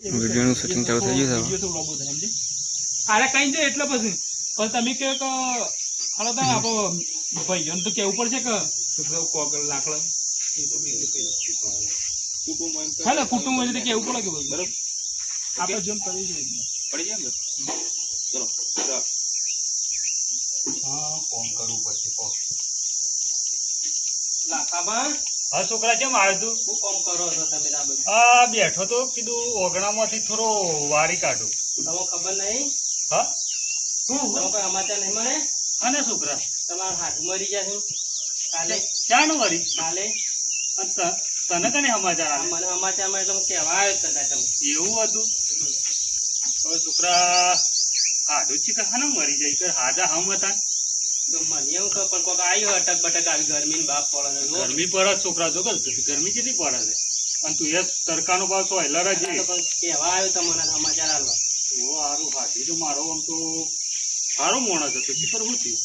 વિડીયોનું shooting ચાલુ થઈ ગયું છે આરે કઈ દે એટલે પછી. પણ તમે કે હાલો તો આપો ભાઈઓને તો કેવું પડશે કે કોક લાકડા. હાલો કુટુંબ હોય તો કેવું પડે કે બરાબર? આપણે જેમ કરી જોઈએ પડી જાય ચલો ચલો. હા કોમ કરવું પડશે કોમ લાખામાં હા છોકરા કેમ આવ્યો તું? શું કામ કરો છો તમે આ બેઠો તો કીધું ઓગણામાંથી થોડો વારી કાઢું. તમને ખબર નહીં? હા? તમે કોઈ સમાચાર નહીં મળે? અને છોકરા? તમારા હાથ મરી જશે. કાલે? ક્યાંનું મરી કાલે? તને કને સમાચાર આવે? મને સમાચાર મળે તમે કહેવા આવ્યો હતા તમે એવું હતું? હવે છોકરા હાડું છે કે હાને મરી જાય? કે હાજા હમ હતા? મને એવું કહો પણ કોઈક આવ્યો અટક બટક આવી ગરમી બાપ પડે ગરમી પડે છોકરા જો ગરમી કેટલી પડે છે? અને તું એ તડકાનો ભાવ હેલર જ પણ કહેવા આવ્યો તમને સમાચાર આલવા. ઓ હારું હાથી તો મારો આમ તો સારો માણસ હતો શીખર હું થયું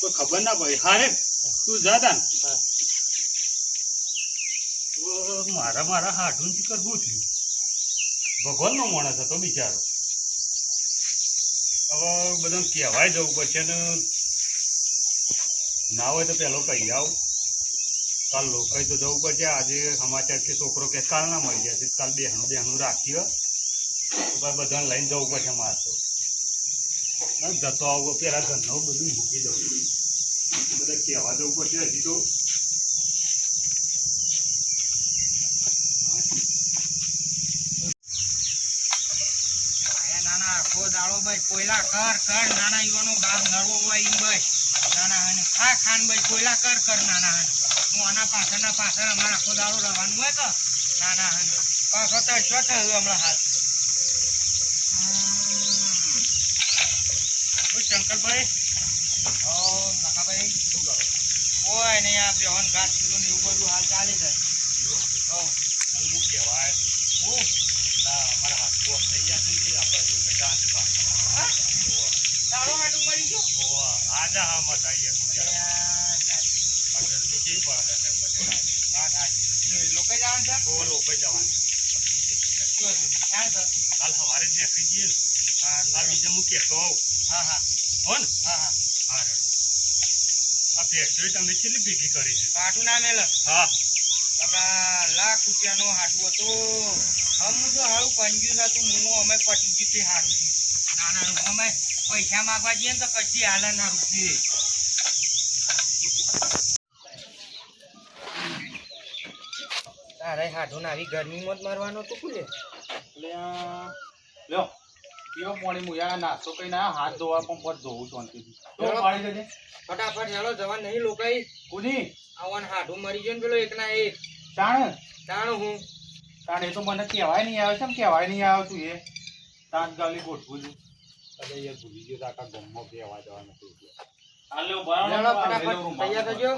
કોઈ ખબર ના પડી. હારે તું જાતા તો મારા મારા હાડું શીખર હું થયું ભગવાનનો માણસ હતો બિચારો. હવે બધા કહેવાય જવું પડશે ને ના હોય તો પેલો કહી આવ. કાલ લોકાઈ તો જવું પડશે. આજે સમાચાર કે છોકરો કે કાલ ના મળી જશે. કાલ બેહણું બેહણું રાખીએ. તો ભાઈ બધાને લઈને જવું પડશે મારે તો. જતો આવો પહેલાં ઘરનું બધું મૂકી દઉં. બધા કહેવા જવું પડશે હજી તો. નાના, આખો દાડો ભાઈ, કોયલા કર કર નાના યુવાનો ગામ નરવો હોય ભાઈ નાના હાને ખા ખાન ભાઈ કોયલા કર કર નાના હાને હું આના પાછળના પાછળ અમારે આખો દાડો રહેવાનું હોય તો નાના હાને પાછો તો શું થયું હમણાં હાલ. શંકરભાઈ ઓ કાકાભાઈ શું કરો કોઈ નહીં આ બેહન ઘાસ કિલો ને એવું બધું હાલ ચાલે છે. ઓ હું કહેવાય હું ના અમારા હાથ થઈ ગયા છે આપણે. તારો હાટું મરી ગયો? ઓવા, આજે હા મત આઈએ. યાર, આ પડે છે પછી. લોકો જાણ છે? ઓ લોકો જવાનું. કાલ સવારે જ નીકળી જઈએ હા આ બીજા હું કહેતો આવું. હા હા. હો ને? હા હા. હા. આ ભેંસોય તમે કેટલી ભેગી કરી છે? પાટું ના મેલ. હા. આપણા લાખ રૂપિયાનો હાડું હતું. હમ તો હારું કંજ્યુસ હતું હું અમે પટી ગયું તે થયું ના ના અમે પૈસા માગવા જઈએ ને તો કશી હાલે ના રૂપિયે તારે હાડું ને આવી ગરમીમાં જ મરવાનું તું કુલે એટલે આ લ્યો પીવો પાણી મુયા નાસ્તો ના આયા, હાથ ધોવા પણ પર ધોવું શાંતિથી. તો. પાણી છે ફટાફટ ચાલો જવા નહીં લોકાઈ કુની? આવન હાડું મરી ગયો ને પેલો એક ના એક તાણ? તાણ હું? તાણ એ તો મને કહેવાય નહીં આવે છે કહેવાય નહીં આવે તું એ. ગાલી ગોઠવું છું. અરે યાર ભૂલી ગયો આખા ગામમાં કહેવા જવાનું હતું એટલે. હાલ લ્યો, બરાબર. ચાલો આ ફટાફટ તૈયાર થજો.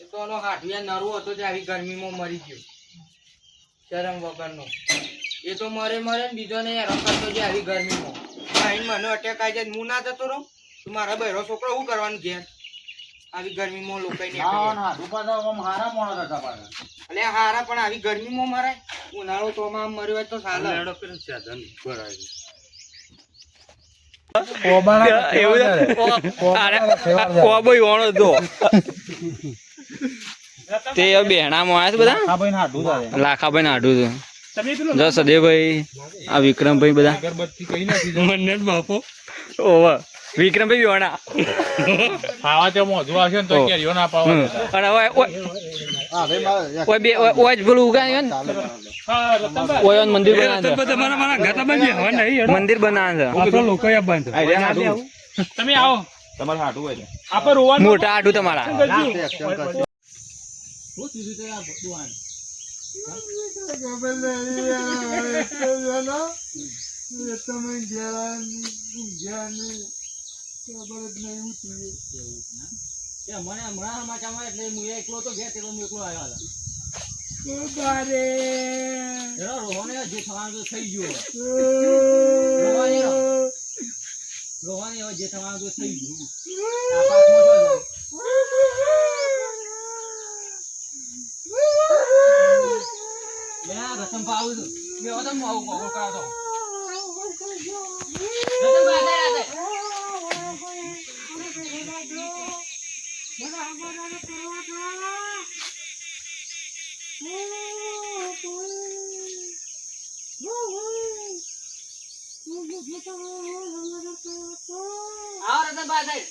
એ તો આનો હાડું નરવો હતો તે આવી ગરમીમાં મરી ગયો. શરમ વગરનો. એ તો મરે મરે ને બીજો ને રખડતો છે આવી ગરમીમાં. અહીં મને અટેક આવી જાય હું ના જતો રહું? તો મારા બહેરો છોકરો શું કરવાનું ઘેર? આવી ગરમીમાં લોકો ના ના રૂપા આમ હારા પણ આવી ગરમીમાં મરાય? ઉનાળો તો આમ મર્યો હોય તો સારા સાધન ભરાય. તો તે બેહણામાં આવ્યા છે બધા? લાખાભાઈ જો સદેવભાઈ આ વિક્રમભાઈ બધા. મને બાપો. ઓવા વિક્રમભાઈ વણા. ખાવા તે મોઢું આવશે ને તો કેરીઓ ના પાવા. અને ઓય ઓય- બે ઓય ઉગાડ્યું ને. હા રતનભાઈ. ઓય ઓન મંદિર હેડો. મંદિર બનાવે છે લોકો તમે આવો. તમારે હાડું હોય આપણે રોવાનું મોટા આડું તમારા. મને હમણાં સમાચાર એટલે હું એકલો તો ઘેર તેલો હું એકલો આવ્યો હતો. બારે રોવાને જે થવાનું થઈ ગયું રોવાને રોવાને જે થવાનું થઈ ગયું. રતન ભાવ મેં તો માવું કોકો કાઢો રતન ભાઈ આવો રતન ભાઈ સાહેબ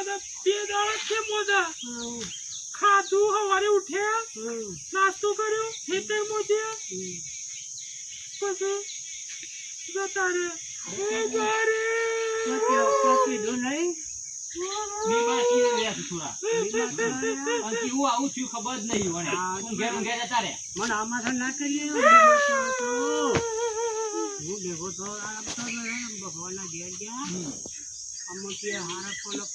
લ્યો. બે દાડા છે મોજા ખાધું સવારે ઉઠ્યા નાસ્તો કર્યો ખેતર મોજ્યા પછી જતા રે રહ્યા છે થોડા અને આવું થયું ખબર જ નહીં મને ઊંઘે ઊંઘે જતા રહ્યા મને આમાં ના કરીએ હું ભેગો તો આમ તો ભગવાનના ઘેર ગયા અમુક કે હારા બોલા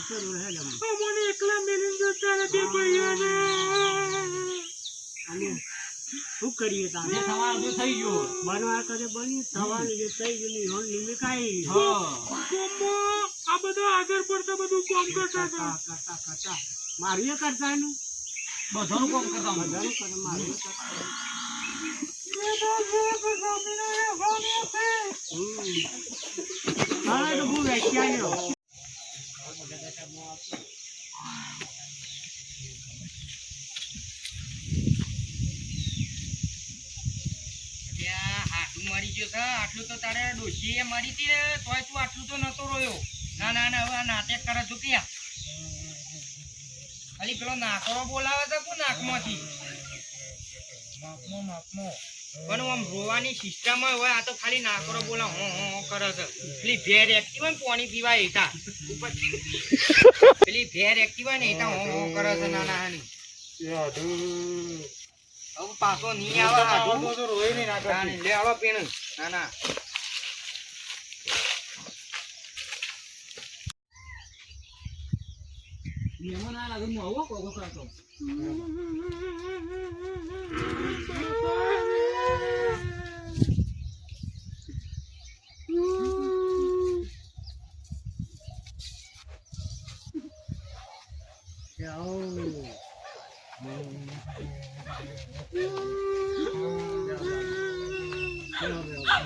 ચલો હે જમ મને. એકલા મેલીને જતા રે બે ભાઈઓને અને શું કરીએ તારે? થવાનું જે થઈ ગયું. બનવા કરે બની થવાનું જે થઈ ગયું ની હોલ લીલી કાઈ હા. કોમો આ બધો આગળ પડતા બધું કોમ કરતા કરતા કરતા કરતા મારું એ કરતા ને બધાનું કોમ કરતા બધાનું કરે મારું કરતા હમ હા તો હું વેચ્યા ત્યાં હાથું મરી ગયો છે આટલું તો તારે ડોશીએ મરી હતી ને તોય તું આટલું તો નતો રોયો ના ના ના હવે નાટક કરે છો ક્યાં ખાલી પેલો નાકરો બોલાવે છે, કોણ નાકમાંથી? પણ આમ રોવાની સિસ્ટમ હોય આ તો ખાલી નાકોરો બોલા હો હો કરે છે પેલી ભેર એક્ટિવ હોય ને પાણી પીવાય એટા ઉપર પેલી ભેર એક્ટિવ હોય ને એટા હો હો કરે છે નાના હાની હવે પાછો નહીં આવે હાથું. તાણી લે આવો પીણું. ના ના મહેમાન આ લાગે હું આવો કોકો કરતો આ સાઈડ આવો, આ સાઈડ આવો. સેવા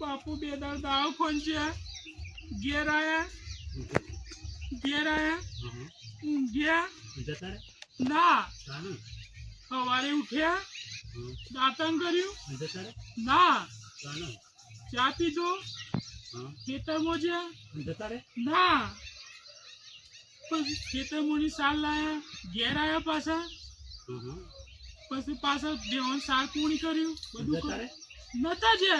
બાપા બે દાડા દવાખાન છે. ઘેર આયા. ઘેર આયા. ઊંઘ્યા. ના. સવારે ઉઠ્યા. દાંતન કર્યું. ના. ચા પીધો. ખેતરમાં જ્યાં જતા રે ના. પછી ખેતરમોની સાલ લાયા ઘેર આવ્યા પાછા. પછી પાછા દેવાન સાર પૂણી કર્યું બધું જતા નતા જે.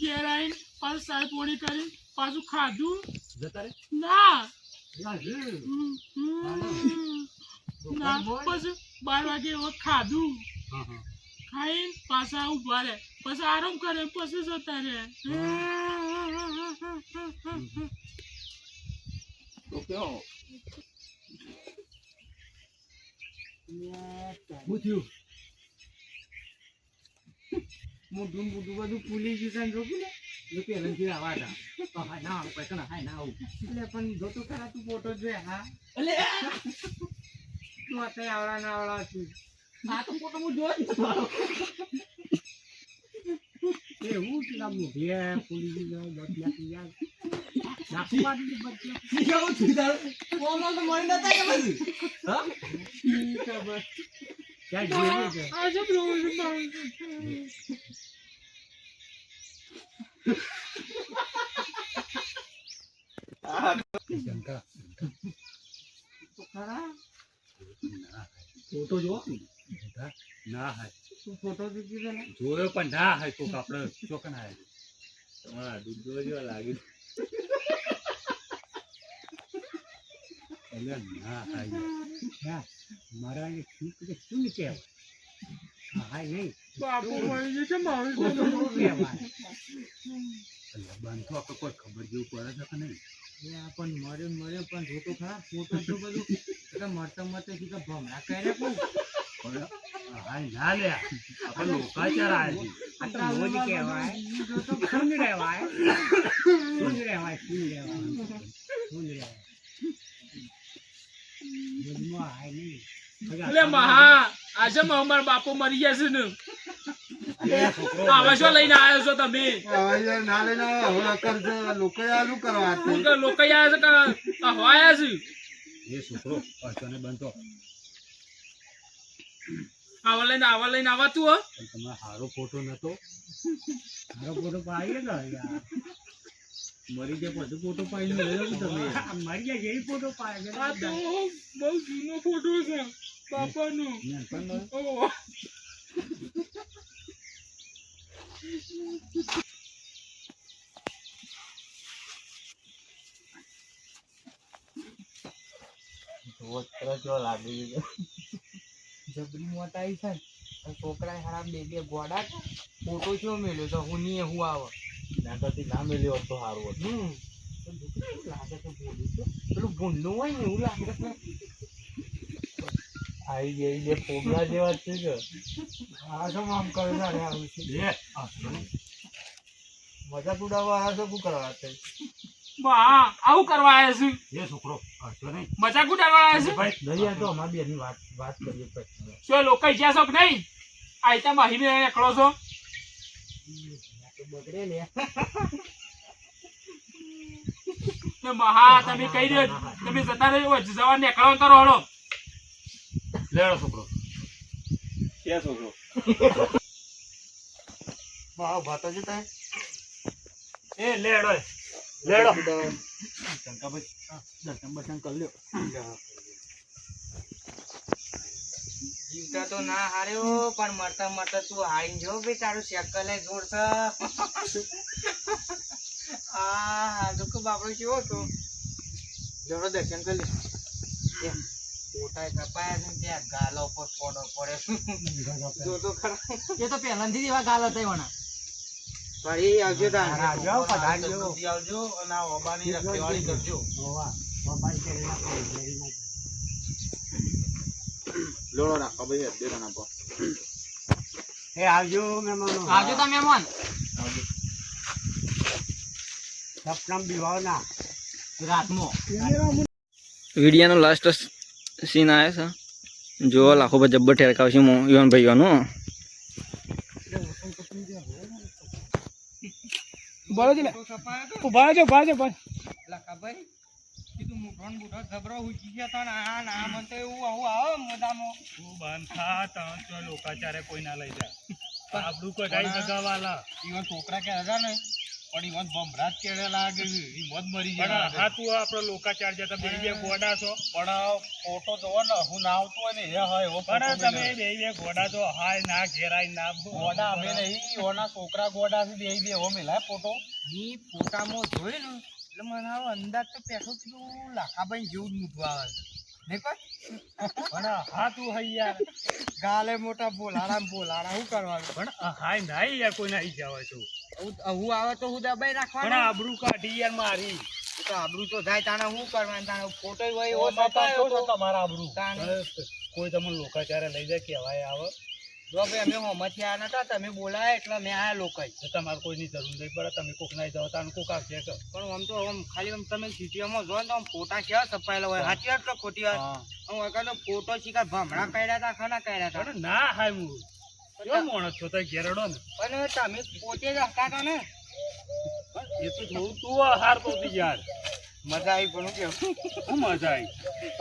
ઘેર આવીને પાછું સાર પૂણી કરી પાછું ખાધું. ના. પછી બાર વાગે ખાધું. હા હા ખાઈને પાછા ઊભા રહે. પછી આરામ કરે પછી જતા રહે. શું થયું મોઢું મોઢું બધું ફૂલી ગયું છે ને જોયું ને? જો પહેલેથી આવા હતા તો હા ના આવું પછી ના હાય ના આવું એટલે પણ જોતો ખરા તું ફોટો જોયા હા? તું અત્યારે આવડા ના આવડા છું. આ તો ફોટો હું જોયો જ નતો. એવું પેલા મોઢે ફૂલી ગયું બતિયા યાર નાખું મારી બતિયા કેવું થયું તારું? કોમલ તો મળી નતા કે બધું? હા? ખબર ક્યાં જેવું છે આજે બ્રોઝ શંકા તો ખરા ફોટો જો ના. હાય. ફોટો જોયો પણ ના હાય કોક આપણે ચોકન હાય. તમારા દૂધ જોવા લાગ્યું એટલે ના હાય મારા શું શું કહેવાય? હા નહીં બાપુ મળી જશે મારું શું કહેવાય? એટલે બાંધો આપણે કોઈ ખબર જેવું પડે છે કે નહીં? પણ મળ્યો મળ્યો પણ જોતો ખરા ફોટો બધું? તો મળતા મળતા શું ભમરા કરે પણ હાય ના લે. આપણે લોકાચાર આવે છે આ તો રોજ કહેવાય. જોતો શું રહેવાય. શું રહેવાય શું રહેવાય. શું રહેવાય. મજમાં હાય નહીં. એટલે મહા આજે અમારા બાપુ મરી ગયા છે ને. આવા શું લઈને આવ્યો છો તમે? ના લઈને લોકો આલું કરવા લોકો આવ્યા છે કે હવાયા છે? એ છોકરો અચાનક બનતો. આવા લઈને આવા લઈને આવાતું હો. તમે સારો ફોટો નતો. સારો ફોટો પાડી લો યાર. મરી ગયા પછી ફોટો પાડી લઈ તમે. મરી ગયા જેવી ફોટો પાડે આ તો બહુ જૂનો ફોટો છે બાપાનો. ઓહો. જબરી મોટ આવી છે? ને છોકરા હારા બે બે ગોડા ફોટો ચો મેલ્યો તો હું ની હું આવે. ના મેળ્યો તો સારું હતું હમ. તો લાગે છે તો? પેલું ભૂંડનું હોય ને એવું લાગે આવી ગઈ જે ફોગલા જેવા છે કે. આ તો આમ કરે છે આવું છે? મજાક ઉડાવવા આવ્યા છો શું કરવા આવું કરવા આવ્યા છે. એ છોકરો નહીં. મજાક ઉડાડવા આવ્યા છે. ભાઈ નહીં તો અમારા બેની વાત વાત કરીએ પછી. શું લોકો જ્યાં નહીં? આઈતા માહીને એકલો છો? બગડે ને મહા તમે કહી દો તમે જતા રહ્યો જવા નીકળવા કરો હળો. લેડો છોકરો. ક્યાં છોકરો? ભાવ ભાતો છે તાય. એ લેડો લેડો. દર્શન બર્શન જીવતા તો ના હાર્યો પણ મરતા મરતા તું હારી જો ભાઈ તારું શેકલે જોડ આ દુઃખ બાપડો કેવો હતો. જરો દર્શન કરી લે. એમ, કપાયા છે ત્યાં ગાલો પર ફોટો પડે. જો તો ખરા. એ તો પહેલાથી એવા ગાલ હતા એવાના. ફરી આવજો આવજો, પધારજો. આવજો અને આ ઓબાની રખેવાળી કરજો. હોવા મોબાઈલ કેરેલા કોઈ ઘેરી નથી લોડો રાખો ભાઈ એ આવજો મહેમાનો. આવજો તમે મહેમાન. સપનમ બીવાના રાતમાં વિડીયોનો લાસ્ટ સીન આવે છે. જો લાખો પર જબ્બર ઠેરકાવ છે યુવાન. ભાઈઓનું બોલો તો ઊભા રહેજો ઊભા રહેજો ભાઈ કીધું મૂઠો ને બૂઠો હુજી ગયા તણ આ ના મન તો એવું આવું આવો મોઢામાં તું બંધ થા તણ તો લોકાચારે કોઈ ના લઈ જાય આપણું કોઈ કઈ સગાવાલા ઈવન છોકરા કે હતા ને પણ ઈવન ભમરાજ કેળે લાગે ઈ મત મરી પણ હા તું આપણો લોકાચાર જતા બે બે ગોડા છો. પણ ફોટો જોવો ને હું ના આવતો હોય ને એ હોય એવો પણ તમે બે બે ગોડા તો હાય ના ઘેરાય ના ગોડા અમે નહીં ઓના છોકરા ગોડા છે બે બે એવો મેલાય ફોટો. ઈ ફોટામાં જોઈ ને એટલે મને આવો અંદાજ તો પેસો કીધું લાખાભાઈ જેવું જ મૂઠું આવે છે. નહીં કોઈ? પણ હા તું હઈ યાર. ગાલે મોટા બોલાડા બોલાડા શું કરવાનું? પણ હાય ના યાર કોઈ નાઈ જવા છું હું આવે તો હું દબાઈ રાખવાનું. આબરૂ કાઢી યાર મારી. તો આબરૂ તો જાય તાણે શું કરવાનું? તાણે ફોટો હોય એવો છપાયો તો તમારા આબરૂ. કોઈ તમને લોકાચારે લઈ જાય કેવાય આવે. જો ભાઈ અમે હોમથી આવ્યા નતા તમે બોલાયા એટલે મેં આયા લોકો તો તમારે કોઈની જરૂર નહીં પડે તમે કોક ના જાઓ તાનું કોક આવશે કે પણ આમ તો આમ ખાલી આમ તમે સિટીઓમાં જો ને તો આમ ફોટા કેવા સપાયેલા હોય. સાચી વાત કે ખોટી વાત? હું. વખત ફોટો શીખા ભમણા કર્યા હતા ખાના કર્યા હતા. ના હાય હું. કેવો માણસ છો તો ઘેરડો ને. પણ તમે પોતે જ હતા ને. એ તો થોડું તું હાર તો યાર. મજા આવી પણ હું કેવું? શું મજા આવી?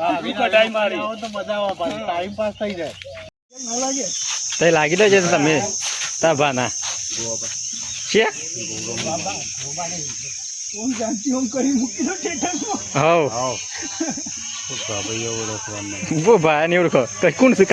આબરૂ કઢાઈ મારી? તો મજા આવે પણ ટાઈમ પાસ થઈ જાય. તો લાગી? લેજે છે તમે. તા ભાના. છે? ઓમ જાનતી ઓમ કરી મૂકી દો સ્ટેટસમાં હાવ. બાબા ભાઈઓ ઓળખવાનું બહુ ભાઈ ને ઓળખો. કઈ કોણ છે